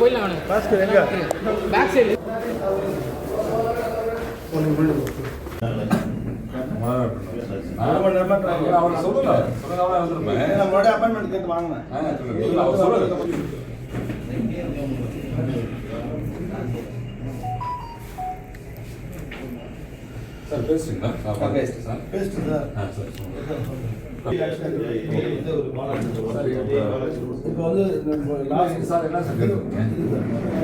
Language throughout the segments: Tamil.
போயிடலாம் வேணும் பாஸ்கர் எங்க பேக் சைடு try பண்ணேன். அவர் சொல்லல முன்னாடி appointment கேட்டு வாங்கினேன். இல்ல அவர் சொல்லல சார் பேசுறீங்களா சார் Okay. சார் பேசிட்டு சார். இப்போ வந்து சார் என்ன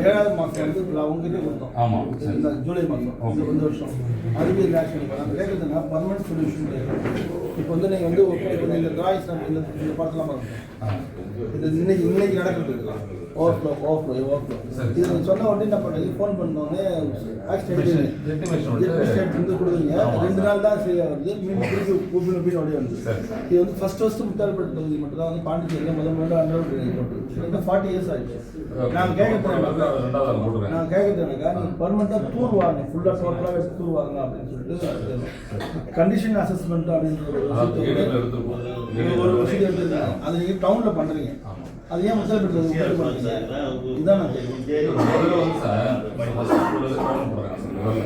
ஏழாவது மாசம் வந்து இப்ப கொடுத்தோம். ஆமா, ஜூலை மாசம் இந்த வருஷம் அதுக்கு இந்த ஆக்ஷன் இப்போ பர்மனன்ட் சொல்யூஷன் இப்போ வந்து நீங்கள் வந்து இப்போ இந்த டிராயிங்ஸ் இந்த இந்த படத்தெல்லாம் இது இன்னைக்கு இன்னைக்கு நடக்கிறது ஓவர்ஃப்ளோ ஓவர்ஃப்ளோ ஓவர்ஃப்ளோ சரி. இது சொன்ன உடனே என்ன பண்ணுறீங்க ஃபோன் பண்ணோடனே ஆக்சிடென்ட் வந்து- கொடுக்குறீங்க ரெண்டு நாள் தான் சரியா வருது மீண்டும் திருப்பி கூப்பிட்டு அப்படியே வந்து இது வந்து ஃபர்ஸ்ட் ஃபர்ஸ்ட் முத்தால்பட்டு தொகுதி மட்டும் தான் வந்து பாண்டிச்சேரியில் முதல் முதல்ல அண்டர் போட்டு. ஃபார்ட்டி இயர்ஸ் ஆயிடுச்சு நான் போடுறேன் நான் கேட்கறது எனக்கா நீங்கள் பர்மனெண்ட்டாக டூர் வாங்க ஃபுல்லாக டோட்டலாக எடுத்து டூர் வாங்க அப்படின்னு சொல்லிட்டு கண்டிஷன் அசஸ்மெண்ட் அப்படின்ற ஒரு விஷயம் எடுத்துருக்கீங்க அதை நீங்கள் டவுனில் பண்ணுறீங்க. அது ஏன் பண்ணுறீங்க? இதுதான் நான் கேட்குறேன் முதல்ல வந்து சார் ஃபர்ஸ்ட் உள்ளது டவுன் போடுறாங்க சார் முதல்ல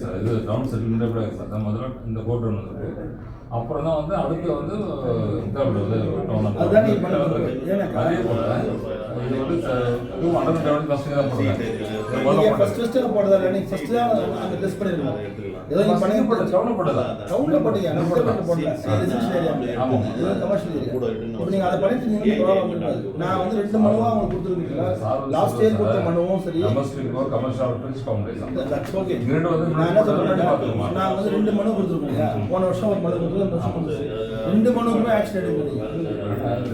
சார் இது டவுன் செட்டில்மெண்ட்டே கூட சார் முதல்ல இந்த கோர்ட் ஒன்று இருக்கு. அப்புறம் தான் வந்து அடுத்து வந்து டவுன் அதே போல இது வந்து இதுவும் அண்டர் டவுன் ஃபஸ்ட்டு தான் போடுறாங்க ஃபர்ஸ்ட். ஃபர்ஸ்ட் தான் அந்த டெஸ்ட் ஏதோ பண்ணி போட்டு டவுன் போட்டதா டவுனில் போட்டீங்க முத்தால்பட்டு போடல ரெசிடென்ஷியல் ஏரியா ஆமா. இது கமர்ஷியல் ஏரியா இப்போ நீங்கள் அதை பண்ணிட்டு ப்ராப்ளம் நான் வந்து ரெண்டு மனுவாக உங்களுக்கு கொடுத்துருக்கீங்களா லாஸ்ட் இயர் கொடுத்த மனுவும் சரி கமர்ஷியல் கோ கமர்ஷியல். இது ரெண்டு வந்து நான் என்ன வந்து ரெண்டு மனு கொடுத்துருக்கேன் இல்லையா? போன வருஷம் ஒரு மனு கொடுத்துருக்கேன். ரெண்டு மனுக்குமே ஆக்ஷன் எடுக்கிறீங்க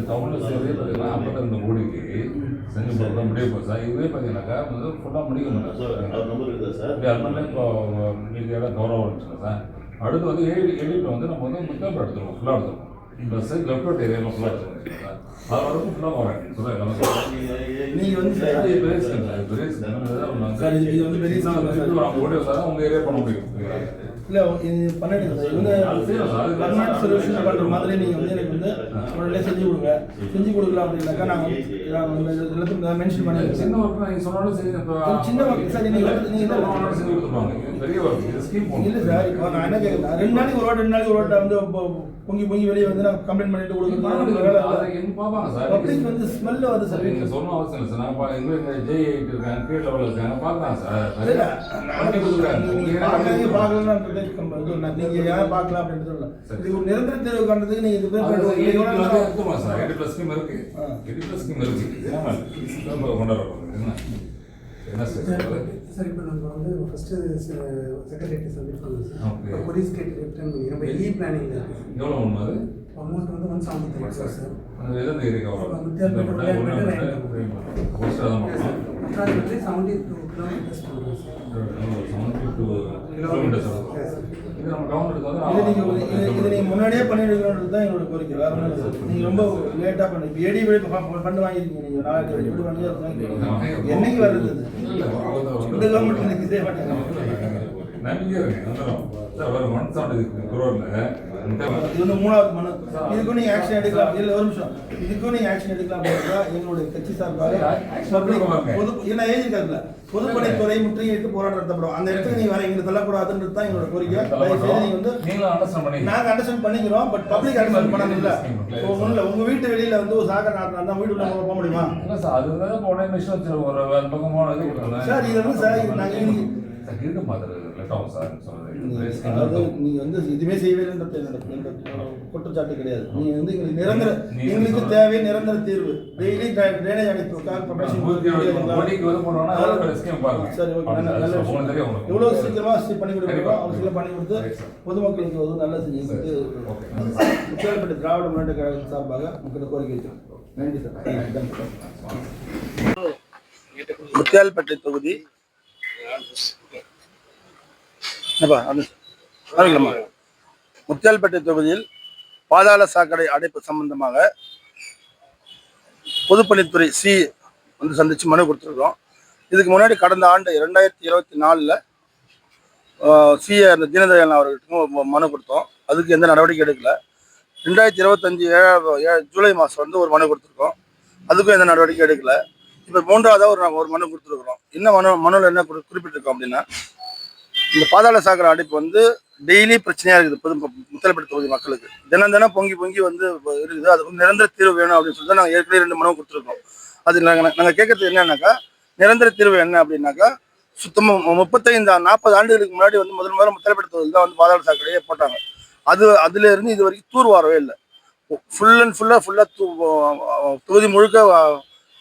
டவுன்ல சரி பார்த்தீங்கன்னா ஐம்பத்தி கோடிக்கு செஞ்சு போடுறோம் முடிய போகுது சார் இதுவே பார்த்தீங்கன்னாக்கா வந்து ஃபுல்லாக முடிக்க முடியாது இப்படி அதனால இப்போ மீதியாக கௌரவம் இருந்துச்சுங்க சார் அடுத்து வந்து ஏழு வந்து நம்ம வந்து முக்கால் எடுத்துருவோம் ஃபுல்லாக எடுத்துருவோம் ப்ளஸ் லெஃப்ட் அவுட் ஏரியாவில் ஃபுல்லாக எடுத்துருவோம் சார் அது வரைக்கும் ஃபுல்லாக வரேன் சொல்லுங்கள் எல்லாமே நீங்க வந்து சார், இது பெரிய சார் சார், இது- வந்து பெரிய சார். அவங்க ஓடி வந்தால் உங்கள் ஏரியா பண்ண முடியும் இல்ல இது பண்ணிடுங்க சார். சார். அது permanent solution பண்ற மாதிரி நீங்க வந்து எனக்கு வந்து உடனே செஞ்சு கொடுங்க செஞ்சு கொடுக்கல அப்படின்னாக்கா வந்து எல்லாத்துக்கும் மென்ஷன் பண்ணிருக்கேன். சின்ன ஒர்க் நீங்கள் சொன்னாலும் சரி சின்ன சார், நீங்க நீங்க என்ன- சொன்னாலும் செஞ்சு கொடுத்துருவாங்க இது பெரிய ஒர்க் இது ஸ்கீம் இல்ல சார் இப்போ நான் என்ன கேட்கறேன் ரெண்டு நாளைக்கு ஒரு வாட்டி ரெண்டு நாளைக்கு ஒரு வாட்டி வந்து பொங்கி பொங்கி வெளியே வந்து நான் கம்ப்ளைண்ட் பண்ணிட்டு கொடுக்குறது அதை எங்க பார்ப்பாங்க சார்? பப்ளிக் வந்து ஸ்மெல் வருது சார். நீங்க சொன்ன அவசியம் இல்லை சார். நான் எங்க ஜே எயிட் இருக்காங்க கீழ் லெவலில் இருக்காங்க பார்க்கலாம் சார். பண்ணி நீங்க இல்ல. நீங்க யாரை பார்க்கலாம் அப்படின்றது இல்ல. சரி. இது ஒரு நிரந்தர தீர்வு காண்றதுக்கு நீங்க இது பேர் பண்ணி- எயிட் நீங்க ப்ளஸ் ஸ்கீம் இருக்கு. எயிட் ப்ளஸ் ஸ்கீம் இருக்கு. என்ன? சார்? இப்போ நம்ம வந்து first secretary submit Okay. Sir. கொரிஸ் கேட்டு ரிட்டர்ன் பண்ணி நம்ம இ இருக்குது எவ்வளோ ஒன்று அது? அமௌண்ட் வந்து one seventy three sir sir அந்த எதுவும் ஏரியா அப்ப அப்புறம் வந்து two kilometres seventy two kilometres இது நம்ம கவர்மெண்ட் வந்து இது நீங்க ஒரு- இது- இது நீங்க முன்னாடியே பண்ணிடுங்கன்றது தான் எங்களோட கோரிக்கை. வேற ஒண்ணும் இல்ல. சார். நீங்க ரொம்ப லேட்டா பண்ணி இப்போ ஏடி விட ஃபண்ட் வாங்கிருக்கீங்க நீங்க. நாலாயிரத்தி ஐநூறு வாங்கி என்னைக்கு வருது? இந்த கவர்மெண்ட் எனக்கு இதே மாட்டேங்க வந்துடும் சார் ஒரு குரோரில் இது வந்து மூணாவது மனு இதுக்கும் நீங்க ஆக்ஷன் எடுக்கலாம். இல்ல ஒரு நிமிஷம். இதுக்கும் நீங்க ஆக்ஷன் எடுக்கலாம் எங்களுடைய கட்சி சார்பாக. பொது என்ன எழுதிருக்காருல பொதுப்பணித்துறை முற்றுகையிட்டு போராட்டம் நடத்தப்படும். அந்த இடத்துக்கு நீங்க வர எங்களுக்கு தள்ளக்கூடாதுன்றது தான் எங்களோட கோரிக்கை. நீங்க வந்து பண்ணி நாங்க அண்டர்ஸ்டாண்ட் பண்ணிக்கிறோம் பட் பப்ளிக் அண்டர்ஸ்டாண்ட் பண்ணணும்ல ஒன்றும் இல்லை உங்க வீட்டு வெளியில வந்து ஒரு சாகர் நாட்டினா தான் வீட்டுக்குள்ள உள்ள போக முடியுமா? சார் அது வந்து இப்போ உடனே மிஷின் வச்சு ஒரு பக்கம் போனது சார் இது வந்து சார் நாங்க சார் இருக்க மாதிரி லெட் ஆகும் சார் நீங்க- சொல்றது அதாவது நீங்க வந்து எதுவுமே செய்யவே இல்லைன்றது என்னோட குற்றச்சாட்டு கிடையாது. நீங்க வந்து எங்களுக்கு நிரந்தர எங்களுக்கு தேவை நிரந்தர தீர்வு. டெய்லி ட்ரைனேஜ் அமைப்பு சரி ஓகே. நல்ல நல்ல உங்களுக்கு விஷயம். தெரியும் உங்களுக்கு. எவ்வளவு சீக்கிரமா சி- பண்ணி. அவ்வளவு சீக்கிரம் பண்ணி கொடுத்து. பொதுமக்களுக்கு வந்து நல்ல செஞ்சு திராவிட முன்னேற்ற கழகம் சார்பாக உங்களுக்கு கோரிக்கை வைக்கிறோம். நன்றி சார் முத்தியால்பேட்டை தொகுதி. முத்தியால்பேட்டை தொகுதியில் பாதாள சாக்கடை அடைப்பு சம்பந்தமாக பொதுப்பணித்துறை சி வந்து சந்திச்சு மனு கொடுத்துருக்கோம் இதுக்கு முன்னாடி கடந்த ஆண்டு இரண்டாயிரத்தி இருபத்தி நாலில் சிஏ அந்த தீனதயாளன் அவர்களுக்கும் மனு கொடுத்தோம். அதுக்கு எந்த நடவடிக்கை எடுக்கல. ரெண்டாயிரத்தி இருபத்தஞ்சி ஏழாவது ஏழு ஜூலை மாதம் வந்து ஒரு மனு கொடுத்துருக்கோம். அதுக்கும் எந்த நடவடிக்கை எடுக்கல. இப்போ மூன்றாவதாக ஒரு ஒரு மனு கொடுத்துருக்குறோம். என்ன மனு மனுவில் என்ன குறிப்பிட்டிருக்கோம் அப்படின்னா இந்த பாதாள சாக்கடை அடைப்பு வந்து டெய்லி பிரச்சனையா இருக்குது பொது முத்தலைப்பட்டு தொகுதி மக்களுக்கு. தினம் தினம் பொங்கி பொங்கி வந்து இருக்குது. அது வந்து நிரந்தர தீர்வு வேணும் அப்படின்னு சொல்லி நாங்கள் ஏற்கனவே ரெண்டு மனு கொடுத்துருக்கோம். அது நாங்கள் நாங்கள் கேட்கறது என்னன்னாக்கா நிரந்தர தீர்வு என்ன அப்படின்னாக்கா சுத்தமாக முப்பத்தைந்து நாற்பது ஆண்டுகளுக்கு முன்னாடி வந்து முதல் முதல்ல முத்தலைப்பட்டு தொகுதி தான் வந்து பாதாள சாக்கடையே போட்டாங்க. அது அதுல இருந்து இது வரைக்கும் தூர் வரவே இல்லை. ஃபுல் அண்ட் ஃபுல்லாக ஃபுல்லாக தொகுதி முழுக்க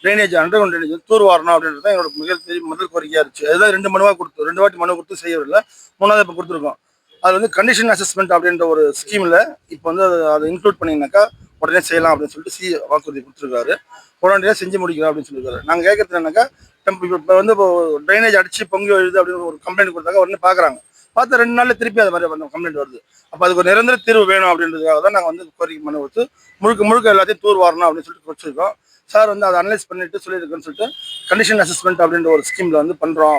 ட்ரைனேஜ் அண்டர் கிரவுண்ட் ட்ரைனேஜ் தூர் வரணும் அப்படின்றது தான் எங்களோட மிகப்பெரிய முதல் கோரிக்கையாக இருந்துச்சு. அதுதான் ரெண்டு மனுவாக கொடுத்து ரெண்டு வாட்டி மனு கொடுத்து செய்யவில்லை. மூணாவது இப்போ கொடுத்துருக்கோம். அது வந்து கண்டிஷன் அசஸ்மெண்ட் அப்படின்ற ஒரு ஸ்கீமில் இப்போ வந்து அது அதை இன்க்ளூட் பண்ணிங்கனாக்கா உடனே செய்யலாம் அப்படின்னு சொல்லிட்டு சி வாக்குறுதி கொடுத்துருக்காரு. உடனடியாக செஞ்சு முடிக்கிறோம் அப்படின்னு சொல்லியிருக்காரு நாங்கள் கேட்கறது என்னன்னாக்கா டெம்ப் இப்போ வந்து இப்போ ட்ரைனேஜ் அடிச்சு பொங்கி எழுது அப்படின்னு ஒரு கம்ப்ளைண்ட் கொடுத்தாங்க உடனே பார்க்குறாங்க பார்த்து ரெண்டு நாளில் திருப்பி அது மாதிரி வந்து கம்ப்ளைண்ட் வருது. அப்போ அதுக்கு ஒரு நிரந்தர தீர்வு வேணும் அப்படின்றதுக்காக தான் நாங்கள் வந்து கோரிக்கை மனு கொடுத்து முழுக்க முழுக்க எல்லாத்தையும் தூர் வரணும் அப்படின்னு சொல்லிட்டு வச்சுருக்கோம். சார் வந்து அதை அனலைஸ் பண்ணிட்டு சொல்லியிருக்கேன்னு சொல்லிட்டு கண்டிஷன் அசஸ்மெண்ட் அப்படின்ற ஒரு ஸ்கீமில் வந்து பண்ணுறோம்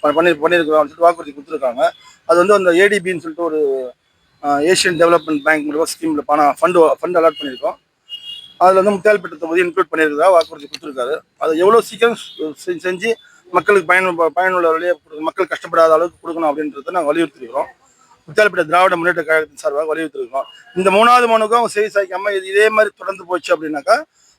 பண்ணி பண்ணியிருக்கிறோம் அப்படின்னு சொல்லிட்டு வாக்குறுதி கொடுத்துருக்காங்க. அது வந்து அந்த ஏடிபின்னு சொல்லிட்டு ஒரு ஏஷியன் டெவலப்மெண்ட் பேங்க் மூலமாக ஸ்கீமில் பணம் ஃபண்டு ஃபண்ட் அலாட் பண்ணியிருக்கோம். அதில் வந்து முத்தியால்பேட்டை தொகுதி இன்க்ளூட் பண்ணியிருக்கிறதா வாக்குறுதி கொடுத்துருக்காரு. அதை எவ்வளோ சீக்கிரம் செ- செஞ்சு மக்களுக்கு பயன் பயனுள்ள வழியை மக்கள் கஷ்டப்படாத அளவுக்கு கொடுக்கணும் அப்படின்றத நாங்கள் வலியுறுத்திருக்கிறோம். முத்தியால்பேட்டை திராவிட முன்னேற்ற கழகத்தின் சார்பாக வலியுறுத்திருக்கிறோம். இந்த மூணாவது மனுக்கும் அவங்க செய்தி சாய்க்காம இது இதே மாதிரி தொடர்ந்து போச்சு அப்படின்னாக்கா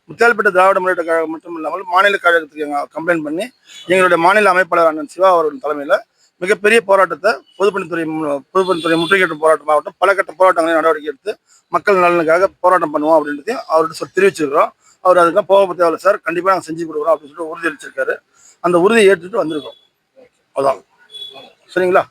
முத்தியால்பேட்டை திராவிட முன்னேற்ற கழகம் மட்டும் இல்லாமல் மாநில கழகத்துக்கு எங்க கம்ப்ளைண்ட் பண்ணி எங்களுடைய மாநில அமைப்பாளர் அண்ணன் சிவா அவர்களின் தலைமையில் மிகப்பெரிய போராட்டத்தை பொதுப்பணித்துறை பொதுப்பணித்துறை முற்றுகையிட்ட போராட்டமாக ஆகட்டும் பல கட்ட போராட்டங்களையும் நடவடிக்கை எடுத்து மக்கள் நலனுக்காக போராட்டம் பண்ணுவோம் அப்படின்றதையும் அவர்கிட்ட சொல்லி தெரிவிச்சிருக்கிறோம். அவர் அதுக்கு போக தேவையில்ல சார். கண்டிப்பாக நாங்கள் செஞ்சு கொடுக்குறோம் அப்படின்னு சொல்லிட்டு உறுதியளிச்சிருக்காரு. அந்த உறுதியை ஏற்றுட்டு வந்திருக்கோம். அதான். சரிங்களா?